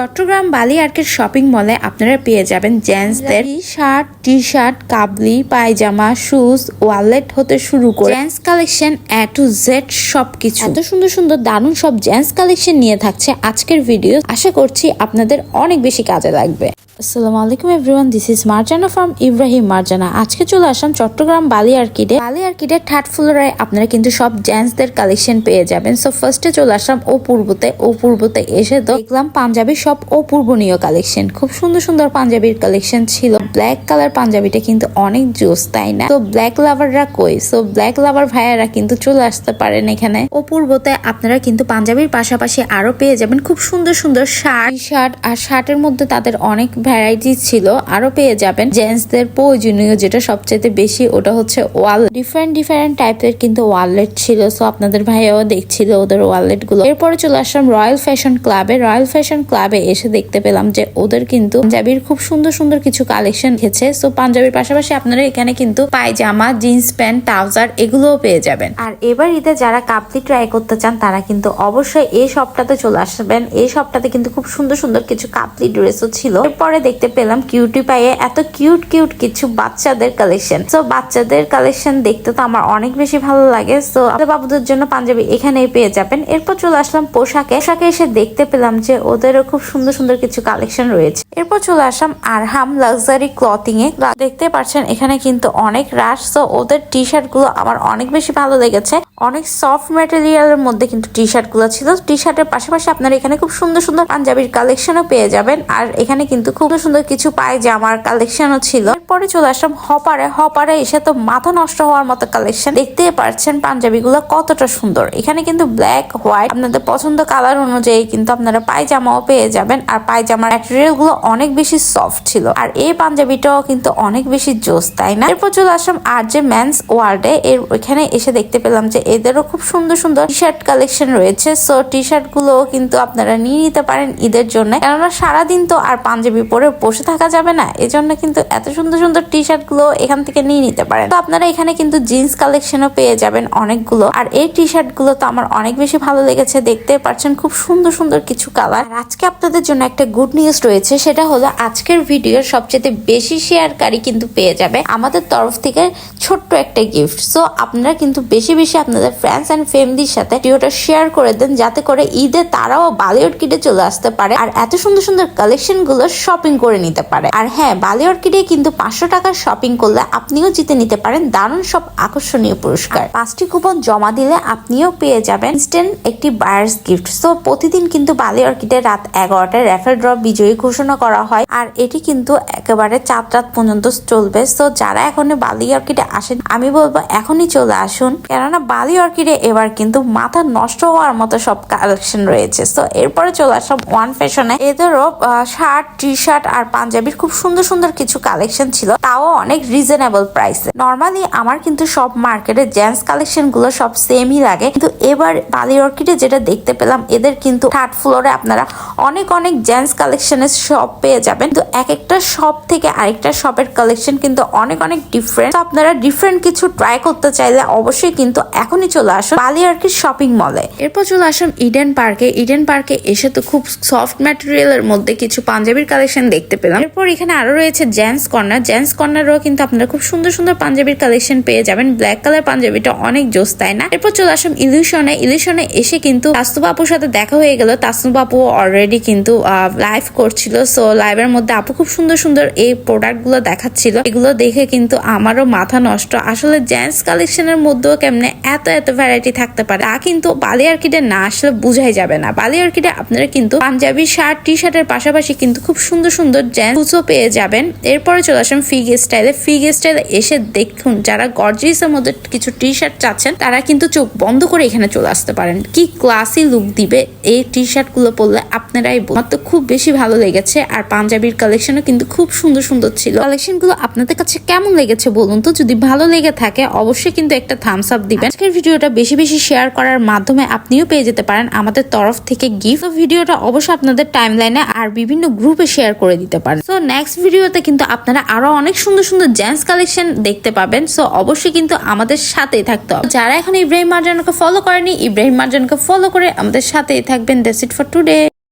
চট্টগ্রাম বালি আর্কের শপিং মলে আপনারা পেয়ে যাবেন জেন্টসদের শার্ট টি শার্ট কাবলি পায়জামা শুজ ওয়ালেট হতে শুরু করে gents collection A to Z সবকিছু। এত সুন্দর সুন্দর দারুণ সব জেন্টস কালেকশন নিয়ে থাকছে আজকের ভিডিও। আশা করছি আপনাদের অনেক বেশি কাজে লাগবে। আসসালামু আলাইকুম everyone this is Marjana from Ibrahim Marjana. আজকে চলে আসলাম চট্টগ্রাম বালি আর্কিডে। বালি আর্কিডের থার্ড ফ্লোরে আপনারা কিন্তু সব জেন্টসদের কালেকশন পেয়ে যাবেন। সো ফার্স্টে চলে আসলাম ও পূর্বতে ও পূর্বতে এসে তো দেখলাম পাঞ্জাবি সব অপূর্বনীয় কালেকশন খুব সুন্দর সুন্দর পাঞ্জাবির কালেকশন ছিল। ব্ল্যাক কালার পাঞ্জাবিটা কিন্তু অনেক জোস, তাই না? তো ব্ল্যাক লাভাররা কই? সো ব্ল্যাক লাভার ভাইয়ারা কিন্তু চলে আসতে পারেন এখানে। অপূর্বতে আপনারা কিন্তু পাঞ্জাবির পাশাপাশি আরও পেয়ে যাবেন খুব সুন্দর সুন্দর শার্ট। শার্ট আর শার্টের মধ্যে তাদের অনেক ভ্যারাইটি ছিল আরও পেয়ে যাবেন জেন্টসদের প্রয়োজনীয় যেটা সবচেয়ে বেশি, ওটা হচ্ছে ওয়াল ডিফারেন্ট ডিফারেন্ট টাইপের কিন্তু ওয়ালেট ছিল। সো আপনাদের ভাইয়াও দেখছিল ওদের ওয়ালেটগুলো এরপরে চলে আসলাম রয়্যাল ফ্যাশন ক্লাবে রয়্যাল ফ্যাশন ক্লাবে এসে দেখতে পেলাম যে ওদের কিন্তু পাঞ্জাবির খুব সুন্দর সুন্দর কিছু কালেকশন রেখেছে সো পাঞ্জাবির পাশাপাশি আপনারা এখানে কিন্তু পায়জামা জিন্স প্যান্ট ট্রাউজার এগুলোও পেয়ে যাবেন। আর এবার ঈদে যারা কাপলি ট্রাই করতে চান, তারা কিন্তু অবশ্যই এই শপটাতে চলে আসবেন। এই শপটাতে কিন্তু খুব সুন্দর সুন্দর কিছু কাপলি ড্রেসও ছিল। এরপরে দেখতে পেলাম কিউটি পায়ে এত কিউট কিউট কিছু বাচ্চাদের কালেকশন। সো বাচ্চাদের কালেকশন দেখতে তো আমার অনেক বেশি ভালো লাগে। সো বাবুদের জন্য পাঞ্জাবি এখানেই পেয়ে যাবেন। এরপর চলে আসলাম পোশাকে। পোশাকে এসে দেখতে পেলাম যে ওদেরও খুব সুন্দর সুন্দর কিছু কালেকশন রয়েছে। এরপর চলে আসলাম আরহাম লাক্সারি ক্লথিং এ। দেখতে পাচ্ছেন, এখানে কিন্তু অনেক রাশ। সো ওদের টি শার্টগুলো আমার অনেক বেশি ভালো লেগেছে। অনেক সফট ম্যাটেরিয়ালের মধ্যে কিন্তু টি শার্টগুলো ছিল। টি শার্টের পাশাপাশি আপনারা এখানে খুব সুন্দর সুন্দর পাঞ্জাবির কালেকশনও পেয়ে যাবেন। আর এখানে কিন্তু খুব সুন্দর কিছু পায়জামার কালেকশনও ছিল। এরপরে চলে আসলাম হপারে। হপারে এসে তো মাথা নষ্ট হওয়ার মতো কালেকশন দেখতেই পারছেন পাঞ্জাবি গুলো কতটা সুন্দর। এখানে কিন্তু ব্ল্যাক হোয়াইট আপনাদের পছন্দ কালার অনুযায়ী কিন্তু আপনারা পায়জামাও পেয়ে যাবেন। আর পায়জামার ম্যাটেরিয়ালগুলো অনেক বেশি সফট ছিল। আর এই পাঞ্জাবিটাও কিন্তু অনেক বেশি জোস, তাই না? এরপর চলে আসলাম আর যে ম্যানস ওয়ার্ডে এর এখানে এসে দেখতে পেলাম যে এদেরও খুব সুন্দর সুন্দর টি শার্ট কালেকশন রয়েছে। সো টি শার্টগুলো কিন্তু আপনারা নিয়ে নিতে পারেন ঈদের জন্য। কেননা সারাদিন তো আর পাঞ্জাবি পরে বসে থাকা যাবে না, এজন্য কিন্তু এত সুন্দর সুন্দর টি শার্টগুলো এখান থেকে নিয়ে নিতে পারেন। তো আপনারা এখানে কিন্তু জিন্স কালেকশনও পেয়ে যাবেন অনেকগুলো। আর এই টি শার্টগুলো তো আমার অনেক বেশি ভালো লেগেছে, দেখতে পাচ্ছেন খুব সুন্দর সুন্দর কিছু কালার আর আজকে আপনাদের জন্য একটা গুড নিউজ রয়েছে, সেটা হলো আজকের ভিডিওর সবচেয়ে বেশি শেয়ারকারী কিন্তু পেয়ে যাবে আমাদের তরফ থেকে ছোট্ট একটা গিফট সো আপনারা কিন্তু বেশি বেশি আপনাদের ফ্রেন্ডস অ্যান্ড ফ্যামিলির সাথে ভিডিওটা শেয়ার করে দেন, যাতে করে ঈদে তারাও বালিউড কিটে চলে আসতে পারে। আর এত সুন্দর সুন্দর কালেকশনগুলো শপিং করে নিতে পারে। আর হ্যাঁ বালি অর্কিডে কিন্তু পাঁচশো টাকার শপিং করলে আপনিও জিতে নিতে পারেন দারুণ সব আকর্ষণীয় পুরস্কার। পাঁচটি কুপন জমা দিলে আপনিও পেয়ে যাবেন ইনস্ট্যান্ট একটি বায়ার্স গিফট সো প্রতিদিন কিন্তু বালি অর্কিডে রাত এগারোটায় রেফার ড্র বিজয়ী ঘোষণা করা হয়। আর এটি কিন্তু একেবারে চার রাত পর্যন্ত চলবে। সো যারা এখনই বালি অর্কিডে আসেন, আমি বলব এখনই চলে আসুন। কেননা বালি অর্কিডে এবার কিন্তু মাথা নষ্ট হওয়ার মতো সব কালেকশন রয়েছে। সো এরপরে চলে আসলাম ওয়ান ফ্যাশনে এদেরও শার্ট টি শার্ট আর পাঞ্জাবির খুব সুন্দর সুন্দর কিছু কালেকশন ছিল, তাও অনেক রিজনেবল প্রাইসে নর্মালি আমার কিন্তু সব মার্কেটে জেন্টস কালেকশনগুলো সব সেমই লাগে, কিন্তু এবার বালি অর্কিডে যেটা দেখতে পেলাম, এদের কিন্তু থার্ড ফ্লোরে আপনারা অনেক অনেক জেন্টস কালেকশনের শপ পেয়ে যাবেন। তো এক একটা শপ থেকে আরেকটা শপের কালেকশন কিন্তু অনেক অনেক ডিফারেন্ট আপনারা ডিফারেন্ট কিছু ট্রাই করতে চাইলে অবশ্যই কিন্তু এখনই চলে আসুন বালি আর্কিড শপিং মলে এরপর চলে আসুন ইডেন পার্কে ইডেন পার্কে এসে তো খুব সফট ম্যাটেরিয়ালের মধ্যে কিছু পাঞ্জাবির কালেকশন দেখতে পেলাম। এরপর এখানে আরও রয়েছে জেন্টস কর্নার জেন্টস কর্নারও কিন্তু আপনারা খুব সুন্দর সুন্দর পাঞ্জাবির কালেকশন পেয়ে যাবেন। ব্ল্যাক কালার পাঞ্জাবিটা অনেক জোস, তাই না? এরপর চলে আসলাম ইলিউশনে ইলিউশনে এসে কিন্তু তাস্তু আপুর সাথে দেখা হয়ে গেল। তাস্তু আপু অলরেডি কিন্তু লাইভ করছিল। সো লাইভের মধ্যে আপু খুব সুন্দর সুন্দর এই প্রোডাক্টগুলো দেখাচ্ছিল। এগুলো দেখে কিন্তু আমারও মাথা নষ্ট। আসলে জেন্টস কালেকশনের মধ্যেও কেমনে এত এত ভ্যারাইটি থাকতে পারে, তা কিন্তু বালি আর্কিডে না আসলে বুঝাই যাবে না। বালি আর্কিডে আপনারা কিন্তু পাঞ্জাবি শার্ট টি শার্টের পাশাপাশি কিন্তু খুব সুন্দর সুন্দর জেন্টসও পেয়ে যাবেন। এরপরে চলে আসেন ফিগ স্টাইলে ফিগ স্টাইলে এসে দেখুন, যারা গর্জিয়াসের মধ্যে কিছু টি শার্ট চাচ্ছেন, তারা কিন্তু চোখ বন্ধ করে এখানে চলে আসতে পারেন। কি ক্লাসি লুক দিবে এই টি শার্টগুলো পরলে আপনারাই তো খুব বেশি ভালো লেগেছে আর পাঞ্জাবির কালেকশনও কিন্তু খুব সুন্দর সুন্দর ছিল। কালেকশনগুলো আপনাদের কাছে কেমন লেগেছে বলুন তো? যদি ভালো লেগে থাকে, অবশ্যই কিন্তু একটা থামস আপ দিবেন। আজকের ভিডিওটা বেশি বেশি শেয়ার করার মাধ্যমে আপনিও পেয়ে যেতে পারেন আমাদের তরফ থেকে গিফট ভিডিওটা অবশ্যই আপনাদের টাইম লাইনে আর বিভিন্ন গ্রুপে শেয়ার করে দিতে পারেন। সো নেক্সট ভিডিওতে কিন্তু আপনারা আরও অনেক সুন্দর সুন্দর জেন্টস কালেকশন দেখতে পাবেন। সো অবশ্যই কিন্তু আমাদের সাথেই থাকতে হবে। যারা এখন ইব্রাহিম মার্জানকে ফলো করেনি ইব্রাহিম মার্জানকে ফলো করে আমাদের সাথেই থাকবেন। That's it for today